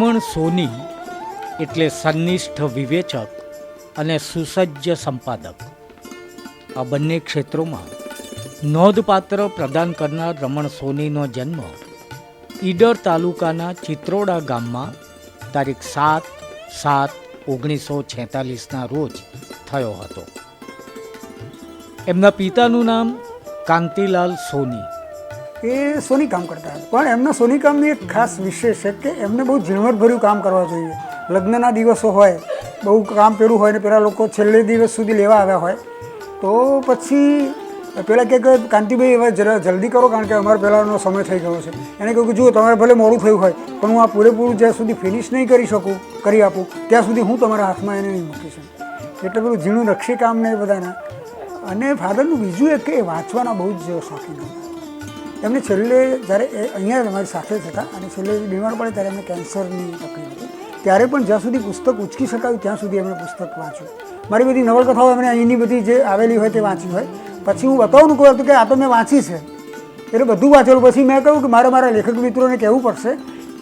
રમણ સોની એટલે સંનિષ્ઠ વિવેચક અને સુસજ્જ સંપાદક. આ બંને ક્ષેત્રોમાં નોંધપાત્ર પ્રદાન કરનાર રમણ સોનીનો જન્મ ઈડર તાલુકાના ચિત્રોડા ગામમાં તારીખ સાત સાત ઓગણીસો છેતાલીસના રોજ થયો હતો. એમના પિતાનું નામ કાંતિલાલ સોની એ સોની કામ કરતા હતા. પણ એમના સોની કામની એક ખાસ વિશેષ છે કે એમને બહુ ઝીણવટભર્યું કામ કરવા જોઈએ. લગ્નના દિવસો હોય, બહુ કામ પેલું હોય ને પેલા લોકો છેલ્લે દિવસ સુધી લેવા આવ્યા હોય, તો પછી પેલા કહે કે, કાંતિભાઈ, હવે જરા જલ્દી કરો, કારણ કે અમારે પહેલાંનો સમય થઈ ગયો છે. એને કહ્યું કે, જુઓ, તમારે ભલે મોડું થયું હોય, પણ હું આ પૂરેપૂરું જ્યાં સુધી ફિનિશ નહીં કરી શકું, કરી આપું, ત્યાં સુધી હું તમારા હાથમાં એને નહીં મૂકી શકું એટલે પેલું ઝીણું નક્ષી કામ ને બધાના. અને ફાધરનું બીજું એક કે વાંચવાના બહુ જ શોખીન હતા. એમને છેલ્લે જ્યારે એ અહીંયા અમારી સાથે હતા અને છેલ્લે બીમાર પડે ત્યારે એમને કેન્સરની તકલીફ હતી. ત્યારે પણ જ્યાં સુધી પુસ્તક ઉચકી શકાયું ત્યાં સુધી એમણે પુસ્તક વાંચ્યું. મારી બધી નવલકથાઓ એમણે અહીંની બધી જે આવેલી હોય તે વાંચી હોય. પછી હું બતાવું કહું હતું કે આ તો મેં વાંચી છે. એટલે બધું વાંચેલું. પછી મેં કહ્યું કે મારે મારા લેખક મિત્રોને કહેવું પડશે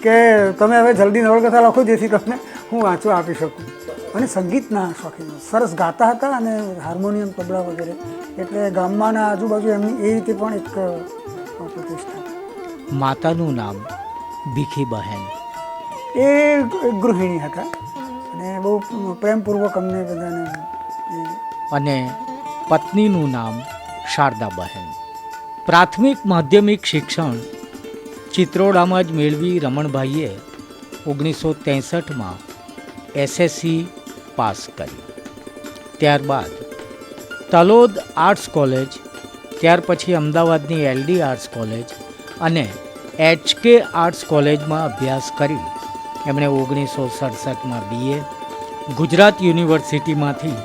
કે તમે હવે જલ્દી નવલકથા લખો જેથી તમને હું વાંચવા આપી શકું. અને સંગીતના શોખીન. સરસ ગાતા હતા અને હાર્મોનિયમ, તબલા વગેરે. એટલે ગામમાંના આજુબાજુ એમની એ રીતે પણ એક અ, માતાનું નામ ભીખી બહેન. એ ગૃહિણી હતા. અને બહુ પ્રેમપૂર્વક અમને બધાને અને પત્નીનું નામ શારદા બહેન. પ્રાથમિક માધ્યમિક શિક્ષણ ચિત્રોડામાં જ મેળવી રમણભાઈએ ઓગણીસો ત્રેસઠમાં એસએસસી પાસ કરી. ત્યારબાદ તલોદ આર્ટ્સ કોલેજ ત્યાર પછી અમદાવાદની એલડી આર્ટ્સ કોલેજ અને એચકે આર્ટ્સ કોલેજમાં અભ્યાસ કરી. એમણે ઓગણીસો સડસઠમાં બીએ ગુજરાત યુનિવર્સિટીમાંથી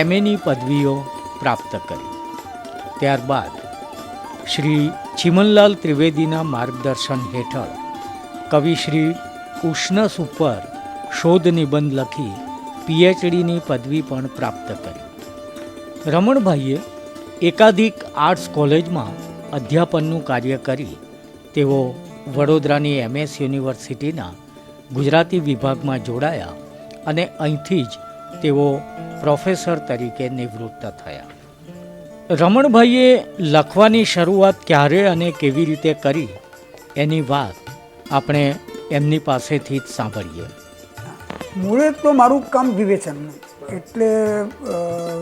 એમએની પદવીઓ પ્રાપ્ત કરી. ત્યારબાદ શ્રી ચિમનલાલ ત્રિવેદીના માર્ગદર્શન હેઠળ કવિ શ્રી ઉષ્ણસ ઉપર શોધ નિબંધ લખી પીએચડીની પદવી પણ પ્રાપ્ત કરી. રમણભાઈએ એકાધિક આર્ટ્સ કોલેજમાં અધ્યાપનનું કાર્ય કરી તેઓ વડોદરાની એમએસ યુનિવર્સિટીના ગુજરાતી વિભાગમાં જોડાયા અને અહીંથી જ તેઓ પ્રોફેસર તરીકે નિવૃત્ત થયા. રમણભાઈએ લખવાની શરૂઆત ક્યારે અને કેવી રીતે કરી એની વાત આપણે એમની પાસેથી જ સાંભળીએ. મૂળે તો મારું કામ વિવેચનનું એટલે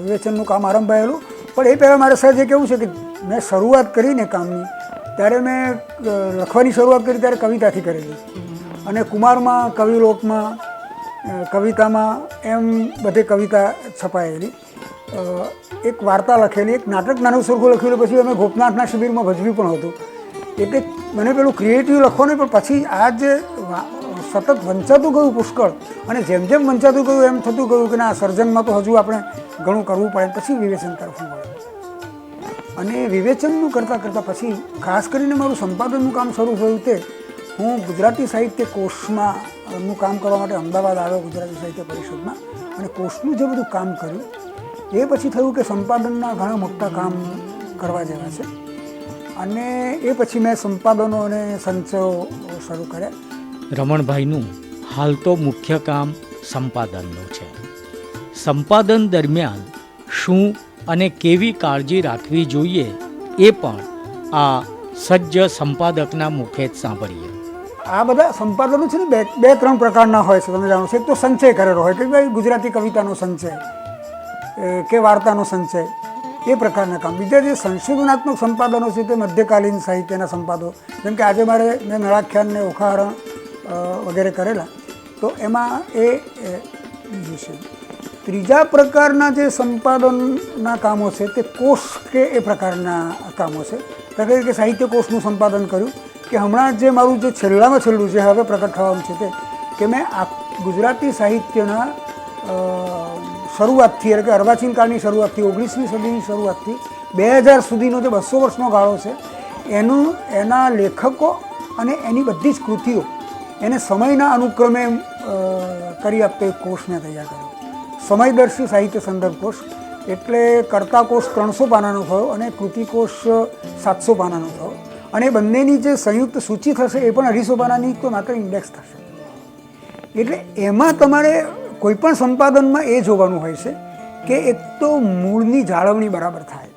વિવેચનનું કામ આરંભાયેલું. પણ એ પહેલાં મારે એ કેવું છે કે મેં શરૂઆત કરીને કામની, ત્યારે મેં લખવાની શરૂઆત કરી ત્યારે કવિતાથી કરેલી. અને કુમારમાં, કવિલોકમાં કવિતામાં એમ બધે કવિતા છપાયેલી. એક વાર્તા લખેલી, એક નાટક નાનું સરખું લખેલું પછી અમે ગોપનાથના શિબિરમાં ભજવ્યું પણ હતું. એટલે મને પેલું ક્રિએટિવ લખવાનું પણ પછી આ જે સતત વંચાતું ગયું પુષ્કળ, અને જેમ જેમ વંચાતું ગયું એમ થતું ગયું કે ના, સર્જનમાં તો હજુ આપણે ઘણું કરવું પડે. પછી વિવેચન તરફ વળ્યો અને વિવેચનનું કરતાં કરતાં પછી ખાસ કરીને મારું સંપાદનનું કામ શરૂ થયું તે હું ગુજરાતી સાહિત્ય કોષમાં નું કામ કરવા માટે અમદાવાદ આવ્યો ગુજરાતી સાહિત્ય પરિષદમાં અને કોષનું જે બધું કામ કર્યું, એ પછી થયું કે સંપાદનના ઘણા મોટા કામ કરવા જેવા છે. અને એ પછી મેં સંપાદનો અને સંચયો શરૂ કર્યા. રમણભાઈનું હાલ તો મુખ્ય કામ સંપાદનનું છે. સંપાદન દરમિયાન શું અને કેવી કાળજી રાખવી જોઈએ એ પણ આ સજ્જ સંપાદકના મુખે જ સાંભળીએ. આ બધા સંપાદનો છે ને બે બે ત્રણ પ્રકારના હોય છે, તમે જાણો છો. એક તો સંચય કરેલો હોય, કે ભાઈ ગુજરાતી કવિતાનો સંચય કે વાર્તાનો સંચય, એ પ્રકારના કામ. બીજા જે સંશોધનાત્મક સંપાદનો છે તે મધ્યકાલીન સાહિત્યના સંપાદકો જેમ કે આજે મારે મેં નળાખ્યાનને ઉખાહરણ વગેરે કરેલા, તો એમાં એ છે ત્રીજા પ્રકારના જે સંપાદનના કામો છે તે કોષ કે એ પ્રકારના કામો છે. દાખલા તરીકે સાહિત્ય કોષનું સંપાદન કર્યું કે હમણાં જે મારું જે છેલ્લામાં છેલ્લું જે હવે પ્રગટ થવાનું છે તે કે મેં આ ગુજરાતી સાહિત્યના શરૂઆતથી એટલે કે અર્વાચીન કાળની શરૂઆતથી, ઓગણીસમી સદીની શરૂઆતથી, બે હજાર સુધીનો જે બસો વર્ષનો ગાળો છે, એનું, એના લેખકો અને એની બધી જ કૃતિઓ એને સમયના અનુક્રમે કરી આપતો એક કોષને તૈયાર કર્યો. સમયદર્શી સાહિત્ય સંદર્ભ કોષ એટલે કર્તા કોષ ત્રણસો પાનાનો થયો અને કૃતિકોષ સાતસો પાનાનો થયો. અને બંનેની જે સંયુક્ત સૂચિ થશે એ પણ અઢીસો પાનાની તો માત્ર ઇન્ડેક્સ થશે. એટલે એમાં તમારે કોઈપણ સંપાદનમાં એ જોવાનું હોય છે કે એક તો મૂળની જાળવણી બરાબર થાય.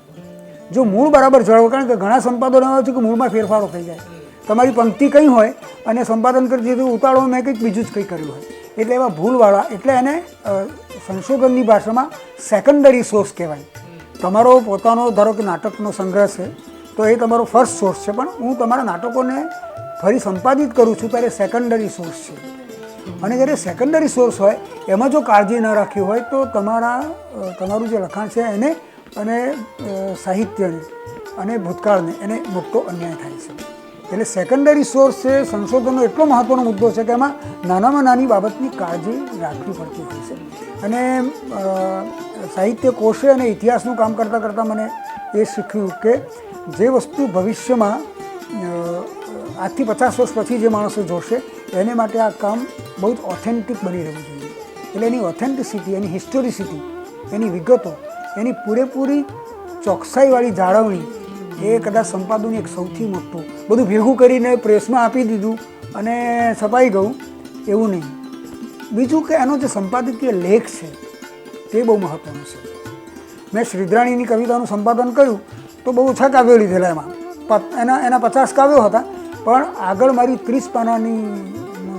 જો મૂળ બરાબર જાળવો, કારણ કે ઘણા સંપાદનો એવા છે કે મૂળમાં ફેરફારો થઈ જાય. તમારી પંક્તિ કંઈ હોય અને સંપાદન કરી દીધું ઉતાળો મેં કંઈક બીજું જ કંઈ કર્યું હોય. એટલે એવા ભૂલવાળા, એટલે એને સંશોધનની ભાષામાં સેકન્ડરી સોર્સ કહેવાય. તમારો પોતાનો, ધારો કે નાટકનો સંગ્રહ છે, તો એ તમારો ફર્સ્ટ સોર્સ છે. પણ હું તમારા નાટકોને ફરી સંપાદિત કરું છું ત્યારે સેકન્ડરી સોર્સ છે. અને જ્યારે સેકન્ડરી સોર્સ હોય, એમાં જો કાળજી ન રાખી હોય, તો તમારા તમારું જે લખાણ છે એને, અને સાહિત્યને, અને ભૂતકાળને એને મોટો અન્યાય થાય છે. એટલે સેકન્ડરી સોર્સ છે, સંશોધનનો એટલો મહત્ત્વનો મુદ્દો છે કે એમાં નાનામાં નાની બાબતની કાળજી રાખવી પડતી હોય છે. અને સાહિત્ય કોષે અને ઇતિહાસનું કામ કરતાં કરતાં મને એ શીખ્યું કે જે વસ્તુ ભવિષ્યમાં આજથી પચાસ વર્ષ પછી જે માણસો જોશે, એને માટે આ કામ બહુ જ ઓથેન્ટિક બની રહેવું જોઈએ. એટલે એની ઓથેન્ટિસિટી એની હિસ્ટોરિસિટી એની વિગતો, એની પૂરેપૂરી ચોકસાઈવાળી જાળવણી એ કદાચ સંપાદનનું એક સૌથી મોટું. બધું ભેગું કરીને પ્રેસમાં આપી દીધું અને છપાઈ ગયું. એવું નહીં. બીજું કે એનો જે સંપાદકીય લેખ છે, તે બહુ મહત્ત્વનો છે. મેં શ્રીદ્રાણીની કવિતાનું સંપાદન કર્યું, તો બહુ ઓછા કાવ્યો લીધેલા એમાં. એના એના પચાસ કાવ્યો હતા, પણ આગળ મારી ત્રીસ પાનાની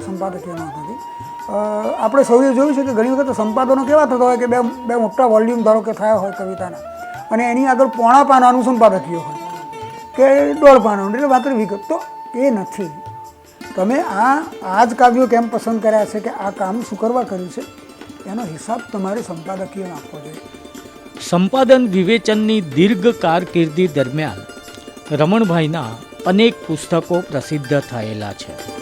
સંપાદકીયમાં હતી આપણે સૌએ જોયું છે કે ઘણી વખત સંપાદનો કેવા થતા હોય કે બે બે મોટા વોલ્યુમ ધારો કે થયા હોય કવિતાના. અને એની આગળ પોણા પાનાનું સંપાદકીય હોય. કે દોઢ પાનાનું એટલે માત્ર વિગત તો એ નથી. તમે આ આ જ કાવ્યો કેમ પસંદ કર્યા છે કે આ કામ શું કરવા કર્યું છે? એનો હિસાબ તમારે સંપાદકીય આપવો જોઈએ. સંપાદન વિવેચનની દીર્ઘ કારકિર્દી દરમિયાન રમણભાઈના અનેક પુસ્તકો પ્રસિદ્ધ થયેલા છે.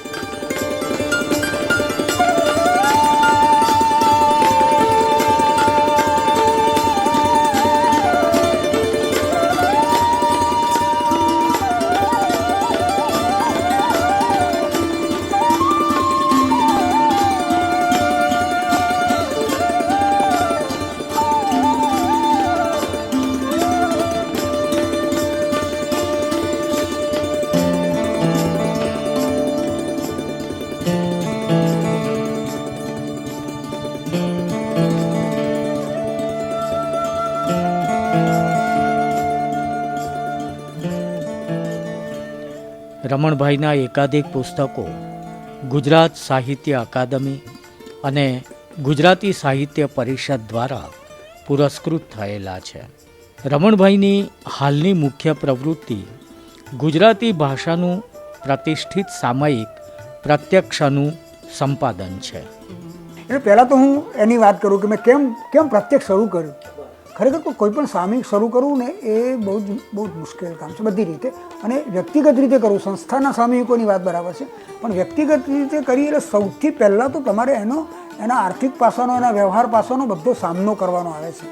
રમણભાઈના એકાધિક પુસ્તકો, ગુજરાત સાહિત્ય અકાદમી અને ગુજરાતી સાહિત્ય પરિષદ દ્વારા પુરસ્કૃત થયેલા છે. રમણભાઈની હાલની મુખ્ય પ્રવૃત્તિ ગુજરાતી ભાષાનું પ્રતિષ્ઠિત સામયિક પ્રત્યક્ષનું સંપાદન છે. એટલે પહેલાં તો હું એની વાત કરું કે મેં કેમ કેમ પ્રત્યક્ષ શરૂ કર્યું? ખરેખર કોઈ પણ સામયિક શરૂ કરવું ને એ બહુ જ બહુ જ મુશ્કેલ કામ છે બધી રીતે. અને વ્યક્તિગત રીતે કરવું, સંસ્થાના સામયિકોની વાત બરાબર છે. પણ વ્યક્તિગત રીતે કરી એટલે સૌથી પહેલાં તો તમારે એનો એના આર્થિક પાસાનો, એના વ્યવહાર પાસાનો બધો સામનો કરવાનો આવે છે.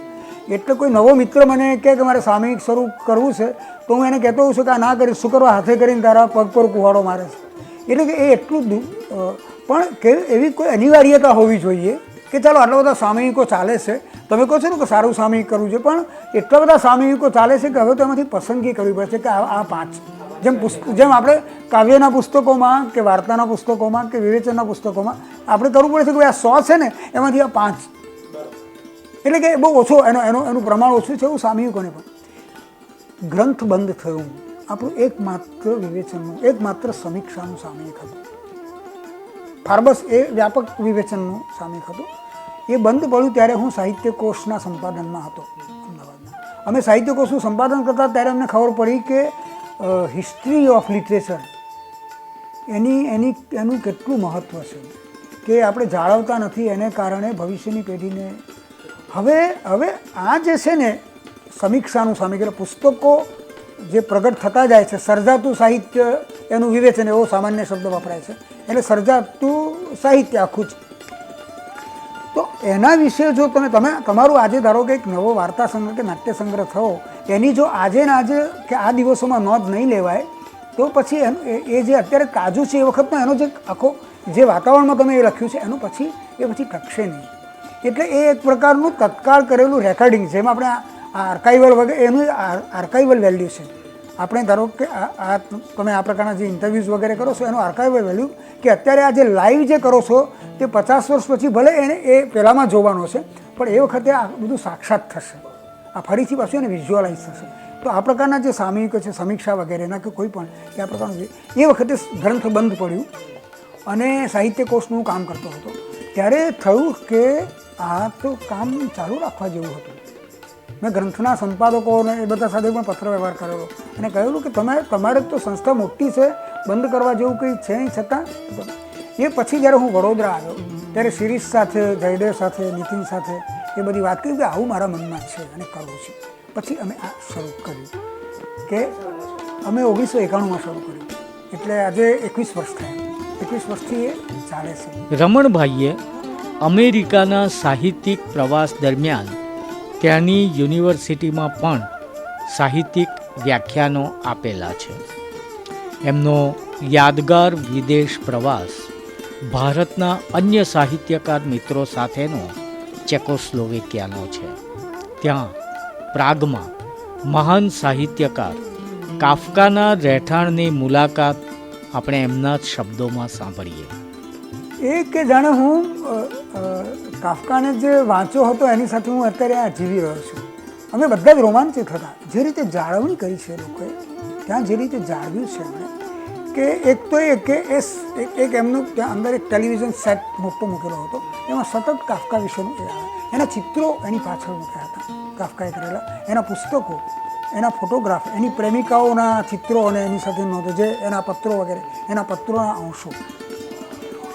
એટલે કોઈ નવો મિત્ર મને કહે કે મારે સામયિક શરૂ કરવું છે, તો હું એને કહેતો હોઉં છું કે આ ના કરીશ, શું કરવા હાથે કરીને તારા પગ પર કુવાડો મારે છે. એટલે કે એ એટલું પણ કે એવી કોઈ અનિવાર્યતા હોવી જોઈએ કે ચાલો આટલા બધા સામયિકો ચાલે છે. તમે કહો છો ને કે સારું સામયિક કરવું છે, પણ એટલા બધા સામયિકો ચાલે છે કે હવે તો એમાંથી પસંદગી કરવી પડશે કે આ પાંચ. જેમ પુસ્તક જેમ આપણે કાવ્યના પુસ્તકોમાં કે વાર્તાના પુસ્તકોમાં કે વિવેચનના પુસ્તકોમાં આપણે કરવું પડે છે કે આ સો છે ને, એમાંથી આ પાંચ. એટલે કે બહુ ઓછો એનો એનો, એનું પ્રમાણ ઓછું છે એવું સામયિકોને પણ. ગ્રંથ બંધ થયું. આપણું એકમાત્ર વિવેચનનું, એકમાત્ર સમીક્ષાનું સામયિક હતું. ફાર્બસ એ વ્યાપક વિવેચનનું સામયિક હતું. એ બંધ પડ્યું ત્યારે હું સાહિત્ય કોષના સંપાદનમાં હતો, અમદાવાદમાં. અમે સાહિત્ય કોષનું સંપાદન કરતા ત્યારે અમને ખબર પડી કે હિસ્ટ્રી ઓફ લિટરેચર એની એની, એનું કેટલું મહત્ત્વ છે કે આપણે જાળવતા નથી એને કારણે ભવિષ્યની પેઢીને હવે હવે આ જે છે ને, સમીક્ષાનું એટલે પુસ્તકો જે પ્રગટ થતા જાય છે, સર્જાતું સાહિત્ય એનું વિવેચન, એવો સામાન્ય શબ્દ વપરાય છે. એટલે સર્જાતું સાહિત્ય આખું જ. તો એના વિશે જો તમે તમે, તમારું આજે ધારો કે એક નવો વાર્તા સંગ્રહ કે નાટ્ય સંગ્રહ થયો, એની જો આજે ને આજે કે આ દિવસોમાં નોંધ નહીં લેવાય, તો પછી એનું, એ- જે અત્યારે કાજુ છે, એ વખતનો એનો જે આખો જે વાતાવરણમાં તમે એ લખ્યું છે, એનું પછી, એ પછી ટકશે નહીં. એટલે એ એક પ્રકારનું તત્કાળ કરેલું રેકોર્ડિંગ જેમ આપણે આ આર્કાઇવલ વગેરે એનું આર્કાઇવલ વેલ્યુ છે. આપણે ધારો કે આ આ તમે આ પ્રકારના જે ઇન્ટરવ્યૂઝ વગેરે કરો છો, એનો આર્કાઈવલ વેલ્યુ કે અત્યારે આ જે લાઈવ જે કરો છો, તે પચાસ વર્ષ પછી ભલે એને એ પહેલાંમાં જોવાનો છે, પણ એ વખતે આ બધું સાક્ષાત થશે. આ ફરીથી પાછું એને વિઝ્યુઅલાઇઝ થશે. તો આ પ્રકારના જે સામયિકો છે, સમીક્ષા વગેરેના કે કોઈ પણ, કે આ પ્રકારનું એ વખતે ગ્રંથ બંધ પડ્યું અને સાહિત્ય કોષનું કામ કરતો હતો. ત્યારે થયું કે આ તો કામ ચાલુ રાખવા જેવું હતું. મેં ગ્રંથના સંપાદકોને એ બધા સાથે પણ પત્ર વ્યવહાર કરેલો અને કહેલું કે તમે, તમારે તો સંસ્થા મોટી છે, બંધ કરવા જેવું કંઈ છે નહીં છતાં? એ પછી જ્યારે હું વડોદરા આવ્યો, ત્યારે શિરીષ સાથે, જયદેવ સાથે, નીતિન સાથે એ બધી વાત કરી કે આવું મારા મનમાં છે અને કરવું છે. પછી અમે આ શરૂ કર્યું કે અમે ઓગણીસો એકાણુંમાં શરૂ કર્યું. એટલે આજે એકવીસ વર્ષ થયા. એકવીસ વર્ષથી એ ચાલે છે. રમણભાઈએ અમેરિકાના સાહિત્યિક પ્રવાસ દરમિયાન ત્યાંની યુનિવર્સિટીમાં પણ સાહિત્યિક વ્યાખ્યાનો આપેલા છે. એમનો યાદગાર વિદેશ પ્રવાસ, ભારતના અન્ય સાહિત્યકાર મિત્રો સાથેનો ચેકોસ્લોવેકિયાનો છે. ત્યાં પ્રાગમાં મહાન સાહિત્યકાર કાફકાના રહેઠાણની મુલાકાત આપણે એમના જ શબ્દોમાં સાંભળીએ. એ કે જાણે હું કાફકાને જે વાંચ્યો હતો એની સાથે હું અત્યારે આ જીવી રહ્યો છું. અમે બધા જ રોમાંચિત હતા. જે રીતે જાળવણી કરી છે લોકોએ, ત્યાં જે રીતે જાળવ્યું છે એમણે, કે એક તો એ કે એ એક એમનું ત્યાં અંદર એક ટેલિવિઝન સેટ મોટો મૂકેલો હતો. એમાં સતત કાફકા વિશેનું એ આવે. એના ચિત્રો એની પાછળ મૂક્યા હતા. કાફકાએ કરેલા. એના પુસ્તકો, એના ફોટોગ્રાફ, એની પ્રેમિકાઓના ચિત્રો અને એની સાથે નોંધો જે એના પત્રો વગેરે, એના પત્રોના અંશો.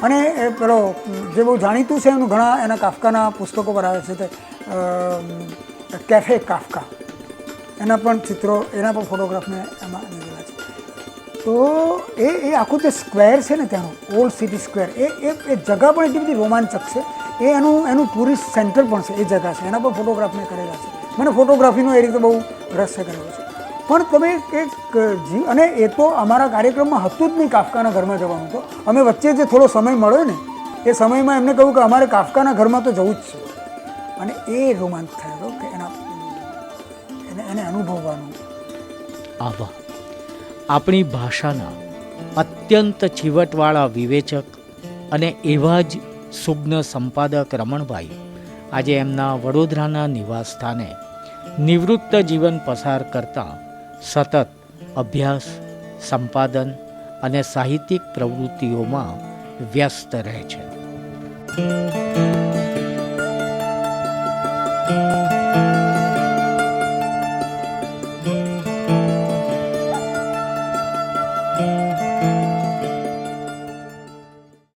અને એ પેલો, જે બહુ જાણીતું છે એનું ઘણા એના કાફકાના પુસ્તકો પર આવે છે તે કેફે કાફકા એના પણ ચિત્રો, એના પણ ફોટોગ્રાફને એમાં લીધેલા છે. તો એ એ આખું જે સ્ક્વેર છે ને ત્યાંનું ઓલ્ડ સિટી સ્ક્વેર એ એ જગા પણ એટલી બધી રોમાંચક છે. એ એનું એનું ટુરિસ્ટ સેન્ટર પણ છે, એ જગા છે. એના પર ફોટોગ્રાફ મેં કરેલા છે. મને ફોટોગ્રાફીનો એ રીતે બહુ રસ છે કરેલો છે. પણ તમે એક અને એ તો અમારા કાર્યક્રમમાં હતું જ નહીં કાફકાના ઘરમાં જવાનું તો. અમે વચ્ચે જે થોડો સમય મળ્યો ને, એ સમયમાં એમને કહ્યું કે અમારે કાફકાના ઘરમાં તો જવું જ છે. અને એ રોમાંચ થયેલો કે એના એને એને અનુભવવાનું. આવા આપણી ભાષાના અત્યંત ચીવટવાળા વિવેચક અને એવા જ સુગ્ન સંપાદક રમણભાઈ આજે એમના વડોદરાના નિવાસ સ્થાને નિવૃત્ત જીવન પસાર કરતા સતત અભ્યાસ સંપાદન અને સાહિત્યિક પ્રવૃત્તિઓમાં વ્યસ્ત રહે છે.